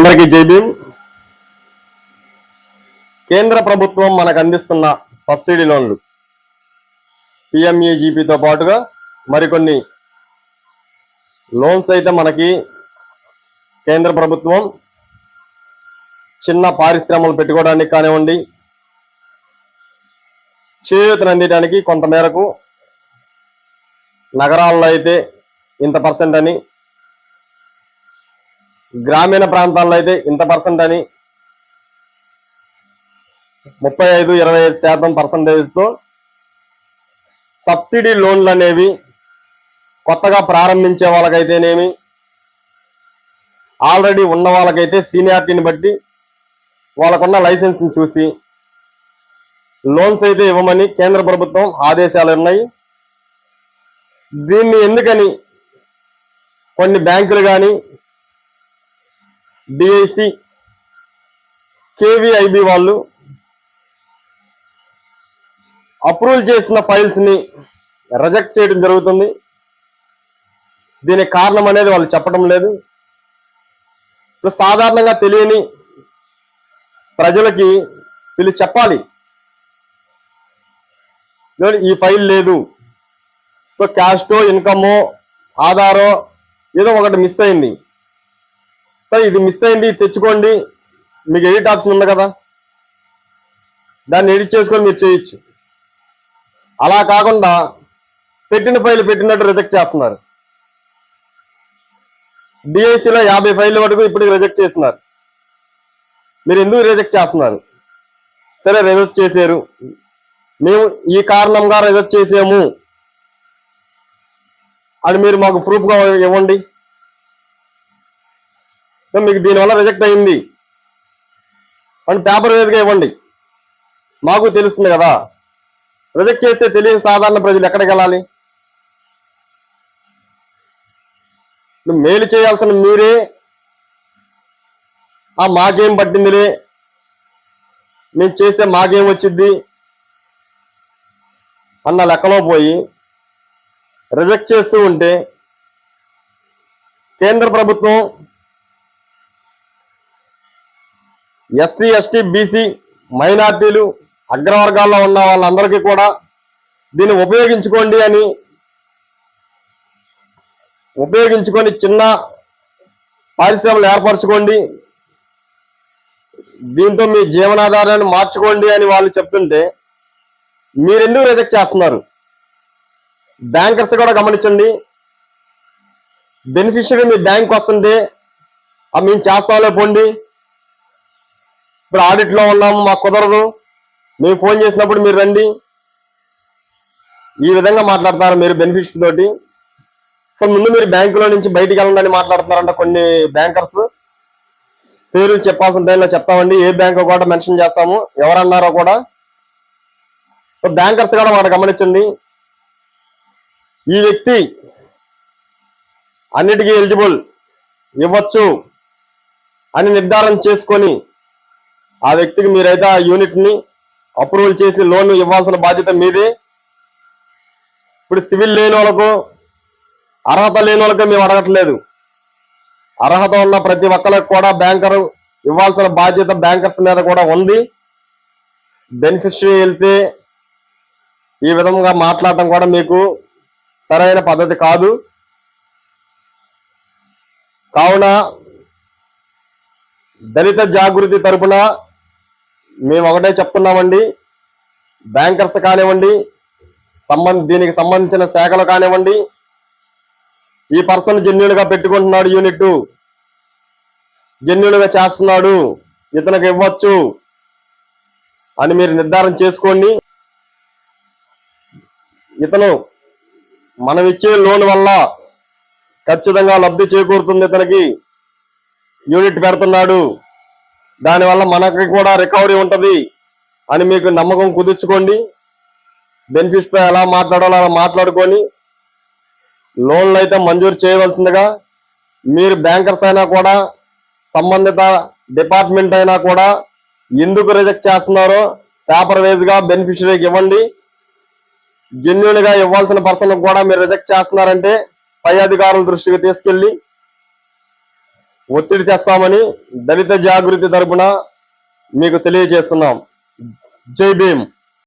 అందరికీ జై భీమ్. కేంద్ర ప్రభుత్వం మనకు అందిస్తున్న సబ్సిడీ లోన్లు. పిఎంఏజీపీతో పాటుగా మరికొన్ని లోన్స్ అయితే మనకి కేంద్ర ప్రభుత్వం చిన్న పారిశ్రమలు పెట్టుకోవడానికి కానివ్వండి చేయూతను అందించడానికి కొంతమేరకు నగరాల్లో అయితే ఇంత పర్సెంట్ అని గ్రామీణ ప్రాంతాల్లో అయితే ఇంత పర్సెంట్ అని ముప్పై ఐదు ఇరవై ఐదు శాతం పర్సంటేజ్తో సబ్సిడీ లోన్లు అనేవి కొత్తగా ప్రారంభించే వాళ్ళకైతేనేమి ఆల్రెడీ ఉన్న వాళ్ళకైతే సీనియారిటీని బట్టి వాళ్ళకున్న లైసెన్స్ని చూసి లోన్స్ అయితే ఇవ్వమని కేంద్ర ప్రభుత్వం ఆదేశాలు ఉన్నాయి. దీన్ని ఎందుకని కొన్ని బ్యాంకులు కానీ డిఐసి కేవీఐబి వాళ్ళు అప్రూవల్ చేసిన ఫైల్స్ని రిజెక్ట్ చేయడం జరుగుతుంది. దీనికి కారణం అనేది వాళ్ళు చెప్పడం లేదు. ఇప్పుడు సాధారణంగా తెలియని ప్రజలకి వీళ్ళు చెప్పాలి. ఈ ఫైల్ లేదు. సో క్యాస్టో ఇన్కమో ఆధారో ఏదో ఒకటి మిస్ అయింది. సరే ఇది మిస్ అయింది తెచ్చుకోండి. మీకు ఎడిట్ ఆప్షన్ ఉంది కదా. దాన్ని ఎడిట్ చేసుకొని మీరు చేయొచ్చు. అలా కాకుండా పెట్టిన ఫైల్ పెట్టినట్టు రిజెక్ట్ చేస్తున్నారు. డిఐసిలో యాభై ఫైల్ వరకు ఇప్పటికి రిజెక్ట్ చేస్తున్నారు. మీరు ఎందుకు రిజెక్ట్ చేస్తున్నారు? సరే రిజెక్ట్ చేశారు. మేము ఈ కారణంగా రిజెక్ట్ చేసాము. అని మీరు మాకు ప్రూఫ్గా ఇవ్వండి. మీకు దీనివల్ల రిజెక్ట్ అయింది. అని పేపర్ వేదిగా ఇవ్వండి. మాకు తెలుస్తుంది కదా. రిజెక్ట్ చేస్తే తెలియని సాధారణ ప్రజలు ఎక్కడికి వెళ్ళాలి? నువ్వు మేలు చేయాల్సిన మీరే. ఆ మాకేం పట్టిందిలే. మేము చేస్తే మాకేం వచ్చింది అన్న లెక్కలో పోయి రిజెక్ట్ చేస్తూ ఉంటే కేంద్ర ప్రభుత్వం ఎస్సీ ఎస్టీ బీసీ మైనార్టీలు అగ్రవర్గాల్లో ఉన్న వాళ్ళందరికీ కూడా దీన్ని ఉపయోగించుకోండి అని ఉపయోగించుకొని చిన్న పరిశ్రమలు ఏర్పరచుకోండి. దీంతో మీ జీవనాధారాన్ని మార్చుకోండి అని వాళ్ళు చెప్తుంటే మీరెందుకు రిజెక్ట్ చేస్తున్నారు? బ్యాంకర్స్ కూడా గమనించండి. బెనిఫిషియరీ మీ బ్యాంక్ వస్తుంటే మేము చేస్తాంలే పోండి. ఇప్పుడు ఆడిట్లో ఉన్నాము మాకు కుదరదు. మేము ఫోన్ చేసినప్పుడు మీరు రండి. ఈ విధంగా మాట్లాడతారు మీరు బెనిఫిట్స్ తోటి. సో ముందు మీరు బ్యాంకులో నుంచి బయటికి వెళ్ళండి మాట్లాడుతున్నారంట కొన్ని బ్యాంకర్స్. పేర్లు చెప్పాల్సిన టైంలో చెప్తామండి. ఏ బ్యాంకు కూడా మెన్షన్ చేస్తాము. ఎవరన్నారో కూడా. బ్యాంకర్స్ కూడా వాడు గమనించండి. ఈ వ్యక్తి అన్నిటికీ ఎలిజిబుల్ ఇవ్వచ్చు అని నిర్ధారణ చేసుకొని ఆ వ్యక్తికి మీరైతే ఆ యూనిట్ని అప్రూవల్ చేసి లోన్ ఇవ్వాల్సిన బాధ్యత మీది. ఇప్పుడు సివిల్ లేని వాళ్ళకు అర్హత లేని వాళ్ళకు మేము అడగట్లేదు. అర్హత ఉన్న ప్రతి ఒక్కరికి కూడా బ్యాంకర్ ఇవ్వాల్సిన బాధ్యత బ్యాంకర్స్ మీద కూడా ఉంది. బెనిఫిషరీ వెళ్తే ఈ విధంగా మాట్లాడటం కూడా మీకు సరైన పద్ధతి కాదు. కావున దళిత జాగృతి తరపున మేము ఒకటే చెప్తున్నామండి. బ్యాంకర్స్ కానివ్వండి సంబంధ దీనికి సంబంధించిన శాఖలు కానివ్వండి ఈ పర్సన్ జన్యులుగా పెట్టుకుంటున్నాడు యూనిట్ జన్యులుగా చేస్తున్నాడు. ఇతనికి ఇవ్వచ్చు అని మీరు నిర్ధారణ చేసుకోండి. ఇతను మనం ఇచ్చే లోన్ వల్ల ఖచ్చితంగా లబ్ధి చేకూరుతుంది ఇతనికి. యూనిట్ పెడుతున్నాడు. దానివల్ల మనకి కూడా రికవరీ ఉంటుంది అని మీకు నమ్మకం కుదుర్చుకోండి. బెనిఫిట్స్తో ఎలా మాట్లాడాలో అలా మాట్లాడుకొని లోన్లు అయితే మంజూరు చేయవలసిందిగా మీరు బ్యాంకర్స్ అయినా కూడా సంబంధిత డిపార్ట్మెంట్ అయినా కూడా ఎందుకు రిజెక్ట్ చేస్తున్నారో పేపర్ వైజ్గా బెనిఫిషరీకి ఇవ్వండి. జెన్యున్గా ఇవ్వాల్సిన పర్సన్ కూడా మీరు రిజెక్ట్ చేస్తున్నారంటే పై అధికారుల దృష్టికి తీసుకెళ్ళి ఒత్తిడి తెస్తామని దళిత జాగృతి తరపున మీకు తెలియజేస్తున్నాం. జై భీమ్.